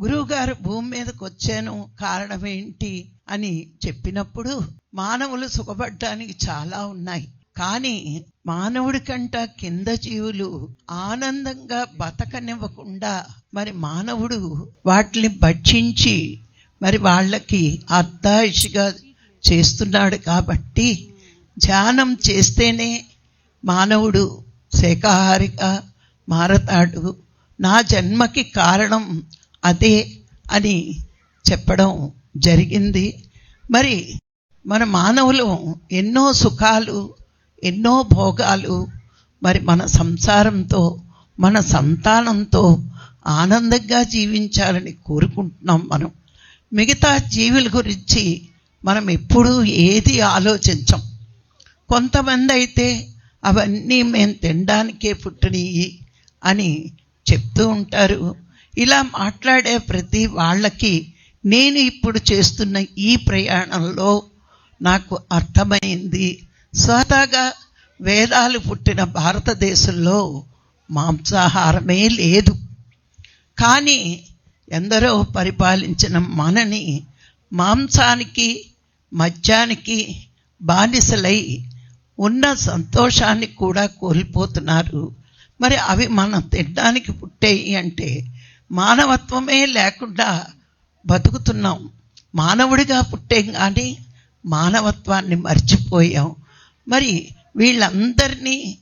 గురువుగారు భూమి మీదకి వచ్చాను కారణం ఏంటి అని చెప్పినప్పుడు మానవులు సుఖపడ్డానికి చాలా ఉన్నాయి. కానీ మానవుడి కంట కింద జీవులు ఆనందంగా బతకనివ్వకుండా మరి మానవుడు వాటిని భక్షించి మరి వాళ్ళకి అర్ధాయిషిగా చేస్తున్నాడు కాబట్టి ధ్యానం చేస్తేనే మానవుడు శాఖాహారిగా మారతాడు. నా జన్మకి కారణం అదే అని చెప్పడం జరిగింది. మరి మన మానవులు ఎన్నో సుఖాలు ఎన్నో భోగాలు మరి మన సంసారంతో మన సంతానంతో ఆనందంగా జీవించాలని కోరుకుంటున్నాం మనం. మిగతా జీవుల గురించి మనం ఎప్పుడూ ఏది ఆలోచించం. కొంతమంది అయితే అవన్నీ మేము తినడానికే పుట్టినవి అని చెప్తూ ఉంటారు. ఇలా మాట్లాడే ప్రతి వాళ్ళకి నేను ఇప్పుడు చేస్తున్న ఈ ప్రయాణంలో నాకు అర్థమైంది. స్వతహాగా వేదాలు పుట్టిన భారతదేశంలో మాంసాహారమే లేదు. కానీ ఎందరో పరిపాలించిన మనని మాంసానికి మద్యానికి బానిసలై ఉన్న సంతోషాన్ని కూడా కోల్పోతున్నారు. మరి అవి మనం తినడానికి పుట్టేయి అంటే మానవత్వమే లేకుండా బతుకుతున్నాం. మానవుడిగా పుట్టాం కానీ మానవత్వాన్ని మర్చిపోయాం. మరి వీళ్ళందరినీ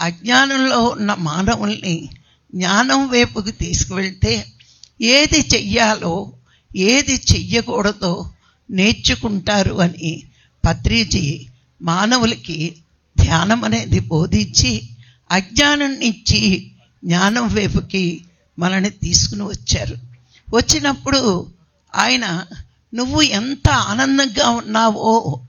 అజ్ఞానంలో ఉన్న మానవుల్ని జ్ఞానం వైపుకి తీసుకువెళ్తే ఏది చెయ్యాలో ఏది చెయ్యకూడదో నేర్చుకుంటారు అని పత్రిజీ మానవులకి ధ్యానం అనేది బోధించి అజ్ఞానం నుంచి జ్ఞానం వైపుకి మనని తీసుకుని వచ్చారు. వచ్చినప్పుడు ఆయన నువ్వు ఎంత ఆనందంగా ఉన్నావో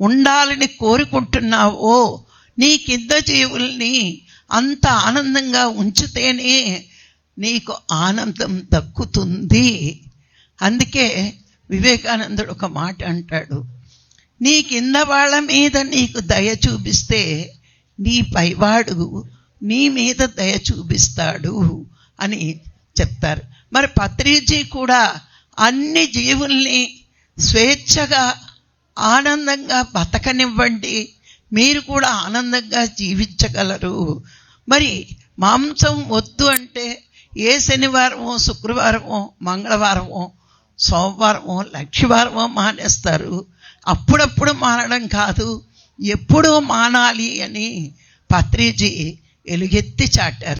ఉండాలని కోరుకుంటున్నావో నీ కింద జీవుల్ని అంత ఆనందంగా ఉంచితేనే నీకు ఆనందం దక్కుతుంది. అందుకే వివేకానందుడు ఒక మాట అంటాడు నీ కింద వాళ్ళ మీద నీకు దయ చూపిస్తే నీ పైవాడు నీ మీద దయ చూపిస్తాడు. అని చెప్తారు మరి పత్రిజీ కూడా అన్ని జీవుల్ని స్వేచ్ఛగా ఆనందంగా బతకనివ్వండి. మీరు కూడా ఆనందంగా జీవించగలరు. మరి మాంసం వద్దు అంటే ఏ శనివారమో శుక్రవారమో మంగళవారమో సోమవారమో లక్షవారమో మానేస్తారు. అప్పుడప్పుడు మానడం కాదు. ఎప్పుడూ మానాలి అని పత్రిజీ ఎలుగెత్తి చాటారు.